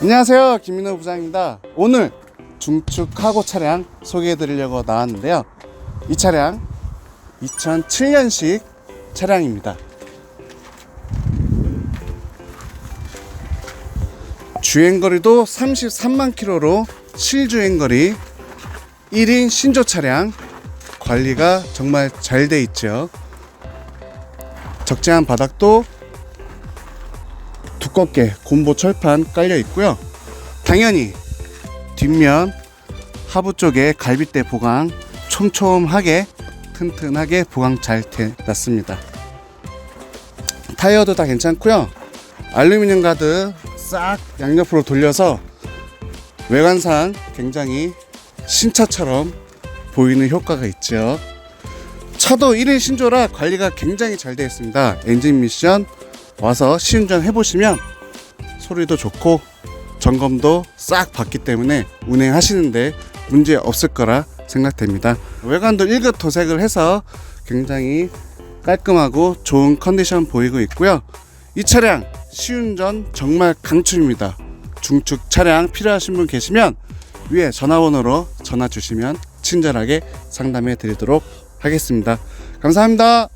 안녕하세요. 김민호 부장입니다. 오늘 중축 카고 차량 소개해 드리려고 나왔는데요. 이 차량 2007년식 차량입니다. 주행거리도 33만 킬로로 실주행거리 1인 신조 차량 관리가 정말 잘 돼 있죠. 적재한 바닥도 두껍게 곰보 철판 깔려 있고요. 당연히 뒷면 하부 쪽에 갈빗대 보강 촘촘하게 튼튼하게 보강 잘 해놨습니다. 타이어도 다 괜찮고요. 알루미늄 가드 싹 양옆으로 돌려서 외관상 굉장히 신차처럼 보이는 효과가 있죠. 차도 1인 신조라 관리가 굉장히 잘 되어 있습니다. 엔진 미션 와서 시운전 해보시면 소리도 좋고 점검도 싹 받기 때문에 운행하시는데 문제 없을 거라 생각됩니다. 외관도 1급 도색을 해서 굉장히 깔끔하고 좋은 컨디션 보이고 있고요. 이 차량 시운전 정말 강추입니다. 중축 차량 필요하신 분 계시면 위에 전화번호로 전화 주시면 친절하게 상담해 드리도록 하겠습니다. 감사합니다.